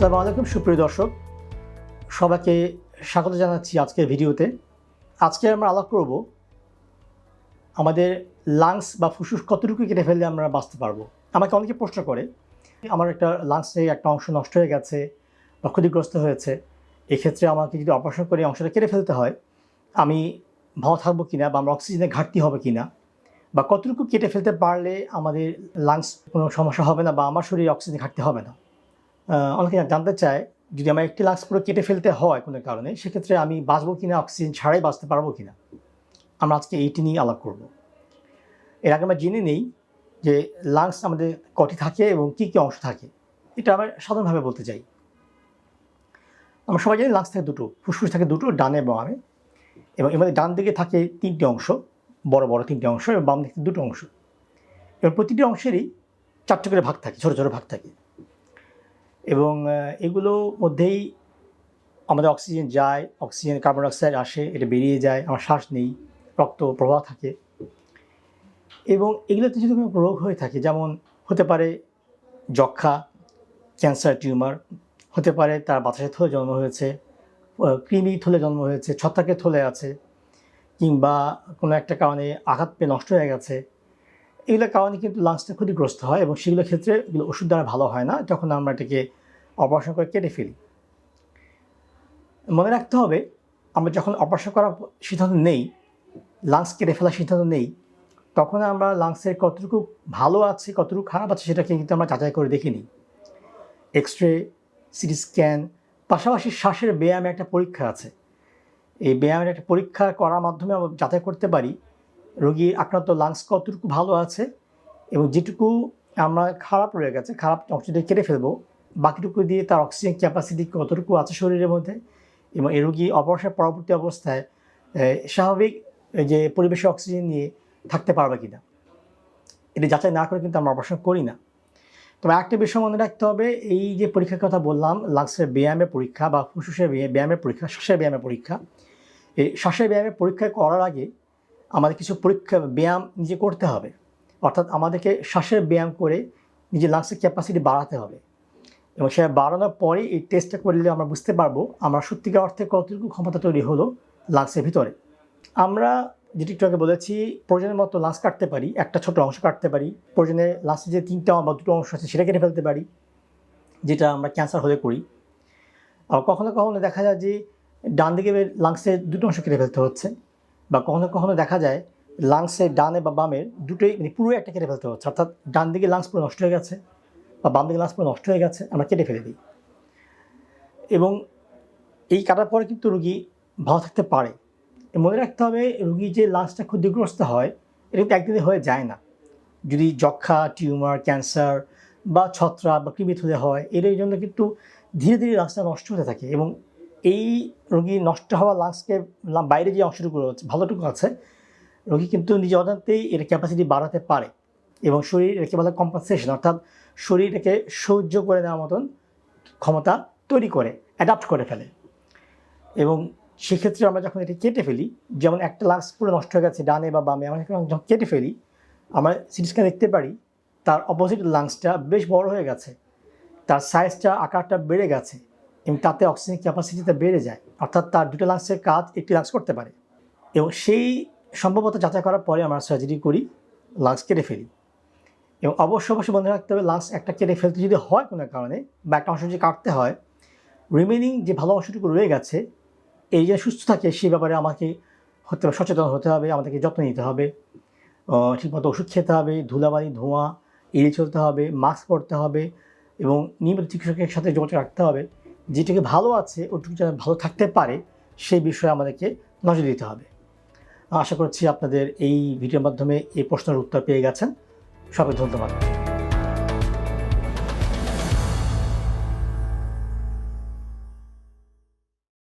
আসসালামু আলাইকুম, সুপ্রিয় দর্শক। সবাইকে স্বাগত জানাচ্ছি আজকের ভিডিওতে। আজকে আমরা আলাপ করব আমাদের লাংস বা ফুসফুস কতটুকু কেটে ফেললে আমরা বাঁচতে পারব। আমাকে অনেকে প্রশ্ন করে, আমার একটা লাংসে একটা অংশ নষ্ট হয়ে গেছে বা ক্ষতিগ্রস্ত হয়েছে, এক্ষেত্রে আমাকে যদি অপারেশন করে অংশটা কেটে ফেলতে হয়, আমি ভালো থাকব কিনা বা আমার অক্সিজেনের ঘাটতি হবে কিনা, বা কতটুকু কেটে ফেলতে পারলে আমাদের লাংস কোনো সমস্যা হবে না বা আমার শরীরে অক্সিজেন ঘাটতি হবে না। অনেকে জানতে চায়, যদি আমার একটি লাংস পুরো কেটে ফেলতে হয় কোনো কারণে, সেক্ষেত্রে আমি বাঁচবো কিনা, অক্সিজেন ছাড়াই বাঁচতে পারব কিনা? আমরা আজকে এইটি নিয়ে আলাপ করব। এর আগে আমরা জেনে নেই যে লাংস আমাদের কটি থাকে এবং কী কী অংশ থাকে। এটা আমরা সাধারণভাবে বলতে চাই। আমরা সবাই জানি লাংস থাকে দুটো, ফুসফুস থাকে দুটো, ডানে এবং বামে। এবং এর ডান দিকে থাকে তিনটি অংশ, বড় বড় তিনটি অংশ এবং বাম দিকে দুটো অংশ। এবং প্রতিটি অংশেরই চারটে করে ভাগ থাকে, ছোটো ছোটো ভাগ থাকে। এবং আহ, এগুলোর মধ্যেই আমাদের অক্সিজেন যায় অক্সিজেন কার্বন ডাইঅক্সাইড আসে এটা বেরিয়ে যায় আমার শ্বাস নেই রক্ত প্রবাহ থাকে। এবং এগুলোতে যদি কোনো রোগ হয়ে থাকে যেমন হতে পারে যক্ষা ক্যান্সার টিউমার হতে পারে তার বাতাসের থলে জন্ম হয়েছে কৃমি থলে জন্ম হয়েছে ছত্রাকের থলে আছে কিংবা কোনো একটা কারণে আঘাত পেয়ে নষ্ট হয়ে গেছে এগুলোর কারণে কিন্তু লাংসটা ক্ষতিগ্রস্ত হয় এবং সেগুলোর ক্ষেত্রে এগুলো ওষুধ দ্বারা ভালো হয় না। তখন আমরা এটাকে অপারেশন করে কেটে ফেলি। মনে রাখতে হবে, আমরা যখন অপারেশন করার সিদ্ধান্ত নেই লাংস কেটে ফেলার সিদ্ধান্ত নেই, তখন আমরা লাংসের কতটুকু ভালো আছে, কতটুকু খারাপ আছে সেটাকে কিন্তু আমরা যাচাই করে দেখে নিই এক্স রে সিটি স্ক্যান পাশাপাশি শ্বাসের ব্যায়ামে একটা পরীক্ষা আছে। এই ব্যায়ামের একটা পরীক্ষা করার মাধ্যমে আমরা যাচাই করতে পারি রোগীর আক্রান্ত লাংস কতটুকু ভালো আছে এবং যেটুকু আমরা খারাপ রয়ে গেছে, খারাপ অক্সিজেন কেটে ফেলব বাকিটুকু দিয়ে তার অক্সিজেন ক্যাপাসিটি কতটুকু আছে শরীরের মধ্যে এবং এই রোগী অপারেশন পরবর্তী অবস্থায় স্বাভাবিক যে পরিবেশে অক্সিজেন নিয়ে থাকতে পারবে কিনা। এটা যাচাই না করে কিন্তু আমরা অপারেশন করি না। তবে একটা বিষয় মনে রাখতে হবে, এই যে পরীক্ষার কথা বললাম লাংসের ব্যায়ামের পরীক্ষা বা ফুসফুসের ব্যায়ামের পরীক্ষা, শ্বাসের ব্যায়ামের পরীক্ষা, এই শ্বাসের ব্যায়ামের পরীক্ষা করার আগে আমাদের কিছু পরীক্ষা ব্যায়াম নিজে করতে হবে। অর্থাৎ আমাদেরকে শ্বাসের ব্যায়াম করে নিজের লাংসের ক্যাপাসিটি বাড়াতে হবে। এবং সেটা বাড়ানোর পরে এই টেস্টটা করলে আমরা বুঝতে পারব আমরা সত্যিকার অর্থে কতটুকু ক্ষমতা তৈরি হলো লাংসের ভিতরে। আমরা যেটি একটু আগে বলেছি, প্রয়োজনের মতো লাংস কাটতে পারি, একটা ছোট অংশ কাটতে পারি, প্রয়োজনে লাংসে যে তিনটা বা দুটো অংশ আছে সেটা কেটে ফেলতে পারি, যেটা আমরা ক্যান্সার হলে করি। আর কখনো কখনো দেখা যায় যে ডান দিকে লাংসের দুটো অংশ কেটে ফেলতে হচ্ছে বা কখনো কখনো দেখা যায় লাংসের ডানে বা বামের দুটোই মানে পুরো একটা কেটে ফেলতে হচ্ছে, অর্থাৎ ডান দিকে লাংস পুরো নষ্ট হয়ে গেছে। বা বাম দিকে লাংস পুরো নষ্ট হয়ে গেছে, আমরা কেটে ফেলে দিই। এবং এই কাটার পরে কিন্তু রুগী ভালো থাকতে পারে। মনে রাখতে হবে, রুগী যে লাংসটা ক্ষতিগ্রস্ত হয়, এটা কিন্তু একদিনে হয়ে যায় না। যদি যক্ষা টিউমার ক্যান্সার বা ছত্রাক বা কৃমিথলে হয়, এর এই জন্য কিন্তু ধীরে ধীরে লাংসটা নষ্ট হতে থাকে এবং এই রোগী নষ্ট হওয়া লাংসকে লা- বাইরে যে অংশটুকু রয়েছে, ভালোটুকু আছে, রোগী কিন্তু নিজে অজান্তেই এর ক্যাপাসিটি বাড়াতে পারে। এবং শরীর একে বলে কম্পানসেশন অর্থাৎ শরীর সহ্য করে নেওয়ার মতন ক্ষমতা তৈরি করে অ্যাডাপ্ট করে ফেলে। এবং সেক্ষেত্রে আমরা যখন এটি কেটে ফেলি, যেমন একটা লাংস পুরো নষ্ট হয়ে গেছে ডানে বা বামে, আমরা যখন কেটে ফেলি, আমরা সিটি স্ক্যান দেখতে পারি, তার অপোজিট লাংসটা বেশ বড় হয়ে গেছে, তার সাইজটা আকারটা বেড়ে গেছে, এবং তাতে অক্সিজেন ক্যাপাসিটিটা বেড়ে যায়, অর্থাৎ তার দুটো লাংসের কাজ একটি লাংস করতে পারে। এবং সেই সম্ভবত যাচাই করার পরে আমরা সার্জারি করি লাংস কেটে ফেলি। এবং অবশ্য অবশ্যই মনে রাখতে হবে লাস্ট একটা কেটে ফেলতে যদি হয় কোনো কারণে বা একটা অংশ যদি কাটতে হয় রিমেনিং যে ভালো অংশটুকু রয়ে গেছে, এই যে সুস্থ থাকে সেই ব্যাপারে আমাকে হতে হবে, সচেতন হতে হবে, আমাদেরকে যত্ন নিতে হবে ঠিকমতো ওষুধ খেতে হবে, ধুলাবালি, ধোঁয়া, এড়িয়ে চলতে হবে মাস্ক পরতে হবে এবং নিয়মিত চিকিৎসকের সাথে যোগাযোগ রাখতে হবে, যেটাকে ভালো আছে ওটুকু যেন ভালো থাকতে পারে সেই বিষয়ে আমাদেরকে নজর দিতে হবে। আশা করছি আপনাদের এই ভিডিওর মাধ্যমে এই প্রশ্নের উত্তর পেয়ে গেছেন। সবাই ধন্যবাদ।